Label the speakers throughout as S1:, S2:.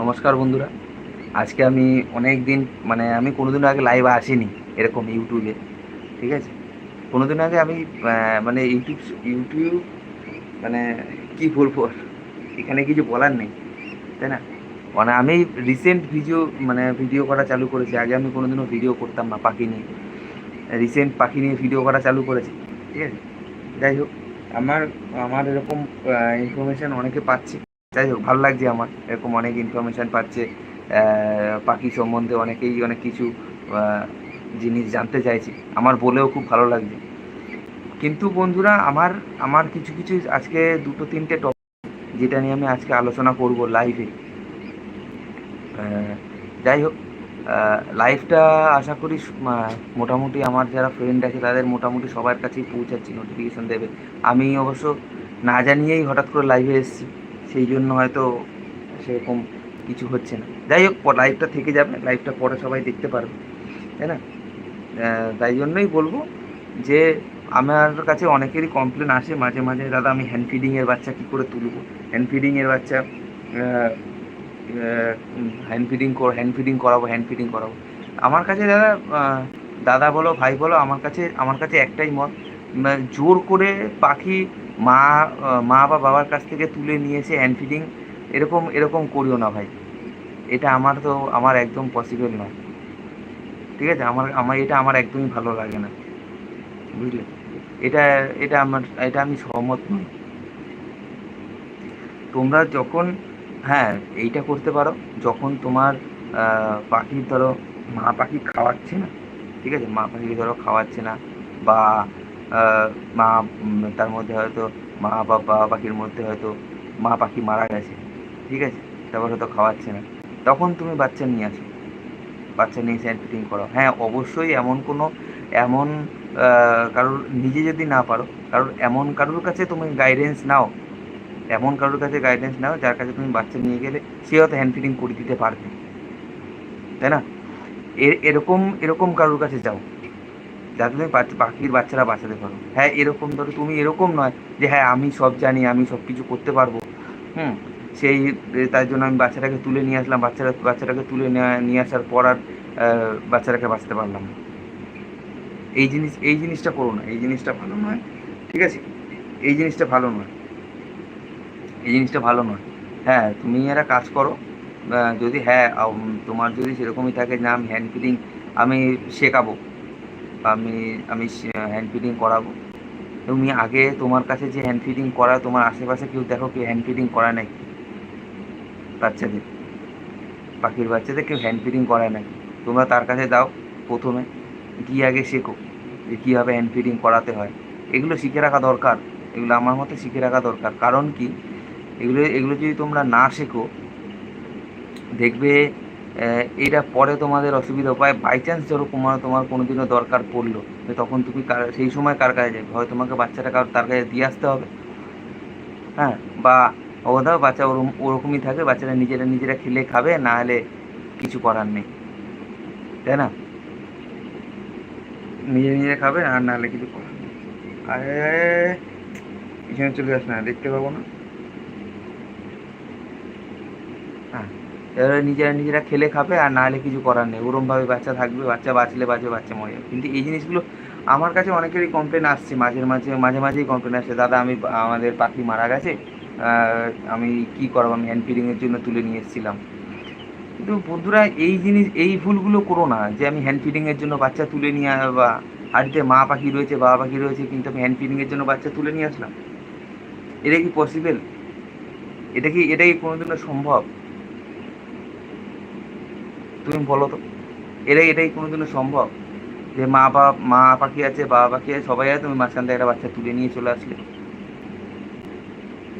S1: নমস্কার বন্ধুরা। আজকে আমি অনেক দিন মানে আমি কোনোদিন আগে লাইভে আসিনি এরকম ইউটিউবে ঠিক আছে? কোনোদিন আগে আমি মানে ইউটিউব ইউটিউব মানে কি বলব? এখানে কিছু বলার নেই, তাই না? মানে আমি রিসেন্ট ভিডিও মানে ভিডিও করা চালু করেছি। আগে আমি কোনোদিনও ভিডিও করতাম না, পাখি নিয়ে। রিসেন্ট পাখি নিয়ে ভিডিও করা চালু করেছি, ঠিক আছে? যাই হোক, আমার আমার এরকম ইনফরমেশান অনেকে পাচ্ছে। যাই হোক, ভালো লাগছে আমার। এরকম অনেক ইনফরমেশান পাচ্ছে। পাখি সম্বন্ধে অনেকেই অনেক কিছু জিনিস জানতে চাইছে। আমার বলেও খুব ভালো লাগছে। কিন্তু বন্ধুরা, আমার আমার কিছু কিছু আজকে দুটো, তিনটে টপিক যেটা নিয়ে আমি আজকে আলোচনা করব লাইভে যাই হোক লাইভটা আশা করি মোটামুটি আমার যারা ফ্রেন্ড আছে, তাদের মোটামুটি সবার কাছেই পৌঁছাচ্ছি নোটিফিকেশন দেবে। আমি অবশ্য না জানিয়েই হঠাৎ করে লাইভে এসেছি। সেই জন্য হয়তো সেরকম কিছু হচ্ছে না। যাই হোক লাইভটা থেকে যাবে লাইভটা পরে সবাই দেখতে পারবে, তাই না? তাই জন্যই বলব যে, আমার কাছে অনেকেরই কমপ্লেন আসে মাঝে মাঝে, দাদা, আমি হ্যান্ড ফিডিংয়ের বাচ্চা কী করে তুলব? হ্যান্ড ফিডিংয়ের বাচ্চা হ্যান্ড ফিডিং কর হ্যান্ড ফিডিং করাবো হ্যান্ড ফিডিং করাবো। আমার কাছে, দাদা দাদা বলো, ভাই বলো, আমার কাছে আমার কাছে একটাই মত জোর করে পাখি মা মা বা বাবার কাছ থেকে তুলে নিয়েছে হ্যান্ড ফিডিং এরকম এরকম করিও না ভাই। এটা আমার তো, আমার একদম পসিবল নয়। ঠিক আছে? আমার আমার, এটা আমার একদমই ভালো লাগে না। বুঝলে? এটা এটা আমার, এটা আমি সহমত নই। তোমরা যখন হ্যাঁ এইটা করতে পারো। যখন তোমার পাখির ধরো, মা পাখি খাওয়াচ্ছে না। ঠিক আছে? মা পাখি ধরো, খাওয়াচ্ছে না। বা মা তার মধ্যে হয়তো মা বা বাবা, পাখির মধ্যে হয়তো মা, পাখি মারা গেছে। ঠিক আছে? তারপর হয়তো খাওয়াচ্ছে না। তখন তুমি বাচ্চা নিয়ে আসো। বাচ্চা নিয়ে স্যান্ড ফিটিং করো হ্যাঁ অবশ্যই এমন কোনো, এমন কারোর নিজে যদি না পারো, কারোর এমন কারোর কাছে তুমি গাইডেন্স নাও। এমন কারোর কাছে গাইডেন্স নাও, যার কাছে তুমি বাচ্চা নিয়ে গেলে সে হয়তো হ্যান্ড ফিটিং করে দিতে পারবে। তাই না? এরকম এরকম কারোর কাছে যাও। যাতে তুমি পাখির বাচ্চারা বাঁচাতে পারো। হ্যাঁ এরকম ধরো, তুমি এরকম নয় যে হ্যাঁ আমি সব জানি, আমি সব কিছু করতে পারব। হুম, সেই তার জন্য আমি বাচ্চাটাকে তুলে নিয়ে আসলাম। বাচ্চারা বাচ্চাটাকে তুলে নিয়ে আসার পর আর বাচ্চাটাকে বাঁচাতে পারলাম না। এই জিনিস এই জিনিসটা করো না। এই জিনিসটা ভালো নয়, ঠিক আছে? এই জিনিসটা ভালো নয়। এই জিনিসটা ভালো নয়। হ্যাঁ তুমি একটা কাজ করো। যদি হ্যাঁ তোমার যদি সেরকমই থাকে যে আমি হ্যান্ড ফিলিং আমি শেখাবো। আমি আমি হ্যান্ড ফিডিং করাবো। তুমি আগে তোমার কাছে যে হ্যান্ড ফিডিং করা তোমার আশেপাশে কেউ দেখো কেউ হ্যান্ড ফিডিং করা নাকি? বাচ্চাদের। পাখির বাচ্চাদের কেউ হ্যান্ড ফিডিং করায় নাকি? তোমরা তার কাছে দাও প্রথমে গিয়ে আগে শেখো যে কীভাবে হ্যান্ড ফিডিং করাতে হয়। এগুলো শিখে রাখা দরকার। এগুলো আমার মতে শিখে রাখা দরকার। কারণ কি? এগুলো এগুলো যদি তোমরা না শেখো, দেখবে এটা পরে তোমাদের অসুবিধা পায় বাই চান্স ধরো তোমার তোমার কোনো দিনও দরকার পড়ল তখন তুমি কার- সেই সময় কার কাছে যাবে হয় তোমাকে বাচ্চাটা কার তার কাছে দিয়ে আসতে হবে হ্যাঁ বা ও দাও বাচ্চা ওরকম ওরকমই থাকে বাচ্চারা নিজেরা নিজেরা খেলে খাবে না হলে কিছু করার নেই তাই না নিজে নিজে খাবে আর না হলে কিছু করার নেই আরে পিছনে চলে আস না দেখতে পাবো না হ্যাঁ এবারে নিজেরা নিজেরা খেলে খাবে আর না হলে কিছু করার নেই। ওরমভাবে বাচ্চা থাকবে, বাচ্চা বাঁচলে বাঁচবে বাচ্চা মরে যাবে। কিন্তু এই জিনিসগুলো আমার কাছে অনেকেরই কমপ্লেন আসছে, মাঝে মাঝে মাঝে মাঝেই কমপ্লেন আসছে। দাদা, আমি আমাদের পাখি মারা গেছে আমি কি করব? আমি হ্যান্ড ফিডিংয়ের জন্য তুলে নিয়ে এসেছিলাম। কিন্তু বন্ধুরা, এই জিনিস, এই ভুলগুলো করো না। যে আমি হ্যান্ড ফিডিংয়ের জন্য বাচ্চা তুলে নিয়ে বা হাড়িতে মা পাখি রয়েছে, বাবা পাখি রয়েছে, কিন্তু আমি হ্যান্ড ফিডিংয়ের জন্য বাচ্চা তুলে নিয়ে আসলাম। এটা কি পসিবল এটা কি এটা কি কোনোদিনও সম্ভব? তুমি বলো তো। এটাই এটাই কোনোদিনও সম্ভব? যে মা বাবা মা পাখি আছে বাবা পাখি আছে সবাই আছে তুমি মাঝখান থেকে একটা বাচ্চা তুলে নিয়ে চলে আসলে।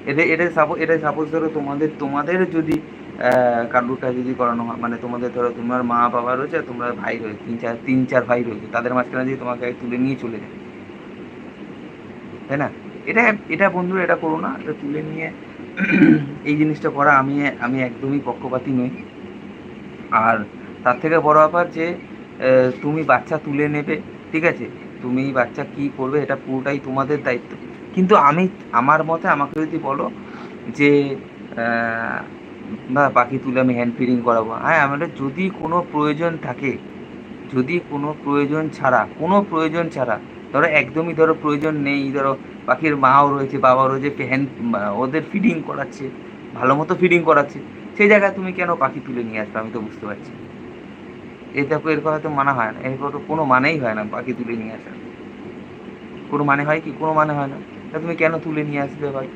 S1: এটা এটা সাপোজ এটা সাপোজ ধরো তোমাদের তোমাদের যদি আহ, কারুরটা যদি করানো হয় মানে তোমাদের ধরো তোমার মা বাবা রয়েছে আর তোমরা ভাই রয়েছে তিন চার তিন চার ভাই রয়েছে তাদের মাঝখানে যদি তোমাকে তুলে নিয়ে চলে যায় তাই না? এটা এটা বন্ধুরা এটা করো না এটা তুলে নিয়ে এই জিনিসটা করা আমি আমি একদমই পক্ষপাতী নই। আর তার থেকে বড় ব্যাপার যে তুমি বাচ্চা তুলে নেবে, ঠিক আছে? তুমি বাচ্চা কি করবে এটা পুরোটাই তোমাদের দায়িত্ব। কিন্তু আমি, আমার মতে আমাকে যদি বলো যে বা পাখি তুলে আমি হ্যান্ড ফিডিং করাবো। হ্যাঁ আমাদের যদি কোনো প্রয়োজন থাকে, যদি কোনো প্রয়োজন ছাড়া, কোনো প্রয়োজন ছাড়া, ধরো একদমই ধরো প্রয়োজন নেই, ধরো পাখির মাও রয়েছে, বাবাও রয়েছে হ্যান্ড ওদের ফিডিং করাচ্ছে, ভালো মতো ফিডিং করাচ্ছে সেই জায়গায় তুমি কেন পাখি তুলে নিয়ে আসবে আমি তো বুঝতে পারছি এটা এর কথা তো মানা হয় না। এর কথা কোনো মানেই হয় না পাখি তুলে নিয়ে আসার। কোনো মানে হয় কি? কোনো মানে হয় না। তা তুমি কেন তুলে নিয়ে আসবে ভাই?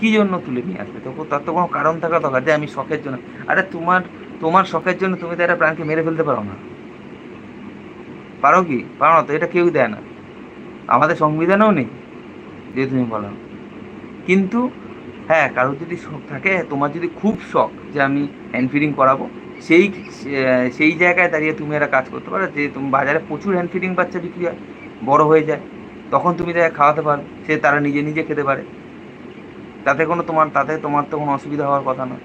S1: কি জন্য তুলে নিয়ে আসবে? তো তার তো কোনো কারণ থাকা দরকার যে আমি শখের জন্য। আরে তোমার তোমার শখের জন্য তুমি তো একটা প্রাণকে মেরে ফেলতে পারো না। পারো কি? পারো না তো, এটা কেউ দেয় না। আমাদের সংবিধানেও নেই যে তুমি বলো। কিন্তু হ্যাঁ কারোর যদি শখ থাকে, তোমার যদি খুব শখ যে আমি হ্যান্ড ফিডিং করাবো, সেই সেই জায়গায় দাঁড়িয়ে তুমি একটা কাজ করতে পারো, যে তুমি বাজারে প্রচুর হ্যান্ড ফিডিং বাচ্চা বিক্রি হয়, বড়ো হয়ে যায়, তখন তুমি তাকে খাওয়াতে পারো, সে তারা নিজে নিজে খেতে পারে। তাতে কোনো তোমার, তাতে তোমার তো কোনো অসুবিধা হওয়ার কথা না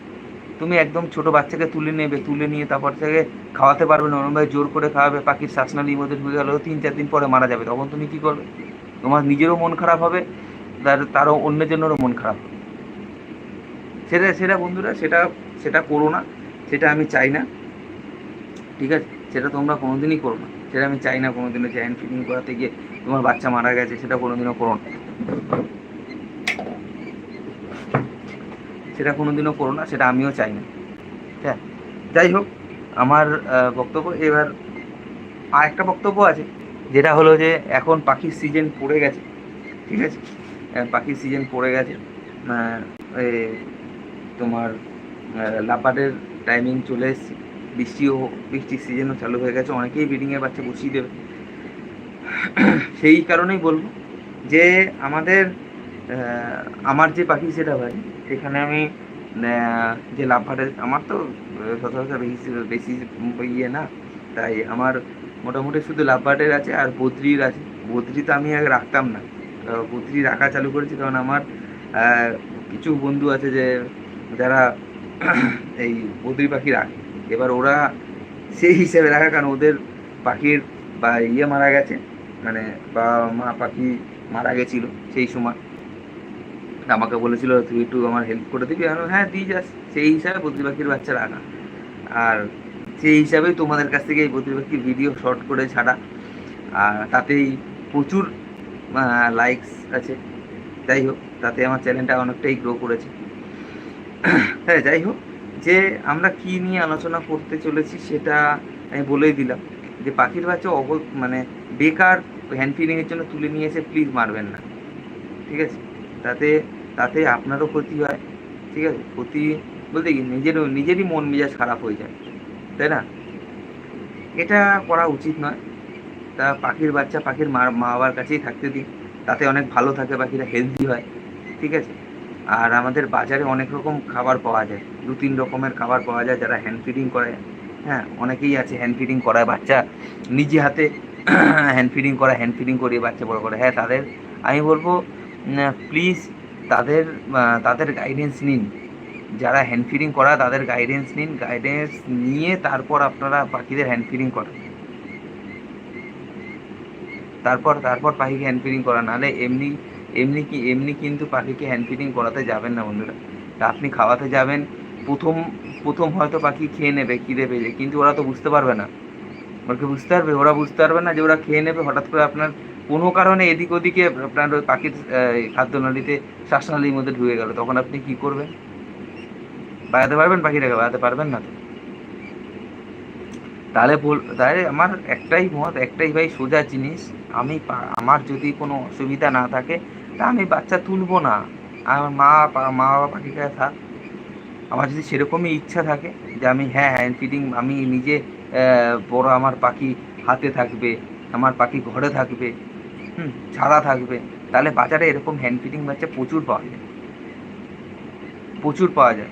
S1: তুমি একদম ছোট বাচ্চাকে তুলে নেবে, তুলে নিয়ে তারপর থেকে খাওয়াতে পারবে না জোর করে খাওয়াবে, পাখির শ্বাসনালীর মধ্যে ঢুকে গেলেও তিন চার দিন পরে মারা যাবে, তখন তুমি কী করবে? তোমার নিজেরও মন খারাপ হবে, তার, তারও অন্যের জন্যও মন খারাপ হবে। সেটা সেটা বন্ধুরা, সেটা সেটা করো না, সেটা আমি চাই না। ঠিক আছে? সেটা তোমরা কোনোদিনই করো না। সেটা আমি চাই না কোনোদিনও যে হ্যান্ড ফিডিং করাতে গিয়ে তোমার বাচ্চা মারা গেছে, সেটা কোনোদিনও করো না। সেটা কোনোদিনও করো না, সেটা আমিও চাই না। হ্যাঁ? যাই হোক, আমার বক্তব্য এবার, আর একটা বক্তব্য আছে, যেটা হলো যে এখন পাখির সিজন পড়ে গেছে। ঠিক আছে? পাখির সিজন পড়ে গেছে। তোমার লাপাটের টাইমিং চলে এসছে। বৃষ্টিও, বৃষ্টির সিজনও চালু হয়ে গেছে, অনেকেই ব্রিডিংয়ের বাচ্চা বসিয়ে দেবে। সেই কারণেই বলব যে আমাদের আমার যে পাখি সেটা ভাই সেখানে আমি যে লাভবারের আমার তো সচরাচর বেশি বেশি ইয়ে না, তাই আমার মোটামুটি শুধু লাভবার্ডের আছে আর বদ্রির আছে। বদ্রি তো আমি আগে রাখতাম না। বদ্রি রাখা চালু করেছি কারণ আমার কিছু বন্ধু আছে যে যারা এই বদ্রি পাখি রাখে। এবার ওরা সেই হিসেবে রাখা, কারণ ওদের পাখির বা ইয়ে মারা গেছে মানে বা মা পাখি মারা গেছিল সেই সময়। আমাকে বলেছিল, তুই একটু আমার হেল্প করে দিবি? আমি হ্যাঁ দিয়ে যাস। সেই হিসাবে বদ্রি পাখির বাচ্চা রাখা। আর সেই হিসাবেই তোমাদের কাছ থেকে এই বদ্রি পাখির ভিডিও শর্ট করে ছাড়া। আর তাতেই প্রচুর লাইকস আছে। যাই হোক, তাতে আমার চ্যানেলটা অনেকটাই গ্রো করেছে। হ্যাঁ যাই হোক, যে আমরা কি নিয়ে আলোচনা করতে চলেছি সেটা আমি বলেই দিলাম যে পাখির বাচ্চা অব মানে বেকার হ্যান্ড ফিডিংয়ের জন্য তুলে নিয়ে এসে প্লিজ মারবেন না, ঠিক আছে? তাতে তাতে আপনারও ক্ষতি হয়, ঠিক আছে? ক্ষতি বলতে কি, নিজেরও, নিজেরই মন মেজাজ খারাপ হয়ে যায়, তাই না? এটা করা উচিত নয়। তা পাখির বাচ্চা, পাখির মা মা বাবার কাছেই থাকতে দিন, তাতে অনেক ভালো থাকে, পাখিরা হেলদি হয়, ঠিক আছে? আর আমাদের বাজারে অনেক রকম খাবার পাওয়া যায়। দু, তিন রকমের খাবার পাওয়া যায় যারা হ্যান্ড ফিডিং করে। হ্যাঁ অনেকেই আছে হ্যান্ড ফিডিং করায় বাচ্চা। নিজে হাতে হ্যান্ড ফিডিং করা হ্যান্ড ফিডিং করিয়ে বাচ্চা বড় করে। হ্যাঁ তাদের, আমি বলব প্লিজ তাদের তাদের গাইডেন্স নিন। যারা হ্যান্ড ফিডিং করা তাদের গাইডেন্স নিন। গাইডেন্স নিয়ে তারপর আপনারা পাখিদের হ্যান্ড ফিডিং করেন। তারপর তারপর পাখিকে হ্যান্ড ফিডিং করা নাহলে এমনি এমনি কি, এমনি কিন্তু পাখিকে হ্যান্ড ফিডিং করাতে যাবেন না বন্ধুরা। তা আপনি খাওয়াতে যাবেন, প্রথম প্রথম হয়তো পাখি খেয়ে নেবে, খিদে পেয়ে কিন্তু ওরা তো বুঝতে পারবে না। ওরা বুঝতে পারবে? ওরা বুঝতে পারবে না যে ওরা খেয়ে নেবে, হঠাৎ করে আপনার কোনো কারণে এদিক ওদিকে আপনার ওই পাখির খাদ্য খাদ্যনালীতে শ্বাসনালীর মধ্যে ঢুকে গেল, তখন আপনি কি করবেন? বাড়াতে পারবেন পাখিটাকে? বাড়াতে পারবেন না তো? তাহলে বল, তাহলে আমার একটাই মত, একটাই ভাই সোজা জিনিস। আমি আমার যদি কোনো অসুবিধা না থাকে, তা আমি বাচ্চা তুলবো না। আমার মা মা বাবা কাছে থাক। আমার যদি সেরকমই ইচ্ছা থাকে যে আমি হ্যাঁ হ্যান্ড ফিডিং আমি নিজে বড় আমার পাখি হাতে থাকবে, আমার পাখি ঘরে থাকবে, হুম, ছাড়া থাকবে, তাহলে বাজারে এরকম হ্যান্ড ফিডিং বাচ্চা প্রচুর পাওয়া যায়। প্রচুর পাওয়া যায়।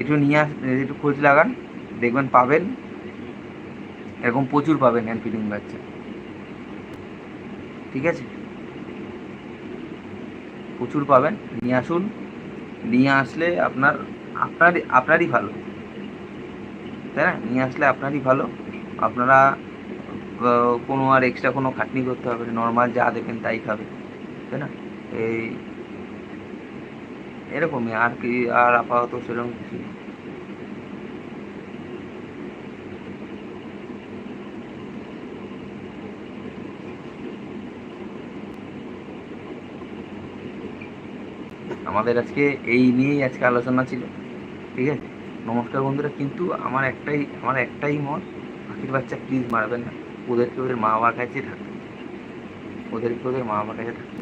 S1: একটু নিয়ে আস, একটু খোঁজ লাগান। দেখবেন পাবেন। এরকম প্রচুর পাবেন হ্যান্ড ফিডিং বাচ্চা ঠিক আছে? প্রচুর পাবেন। নিয়ে আসুন। নিয়ে আসলে আপনার আপনার আপনারই ভালো। তাই না? নিয়ে আসলে আপনারই ভালো। আপনারা কোনো আর এক্সট্রা কোনো খাটনি করতে হবে না। নর্মাল যা দেবেন তাই খাবে। তাই না? এই, এরকমই। আর কি, আর আপাতত সেরকম কিছু আমাদের আজকে এই নিয়েই আজকে আলোচনা ছিল, ঠিক আছে? নমস্কার বন্ধুরা, কিন্তু আমার একটাই আমার একটাই মত, পাখির বাচ্চা প্লিজ মারবেন না। ওদেরকে ওদের মা বাবার কাছে থাকতে ওদেরকে ওদের মা বাবার কাছে দিন।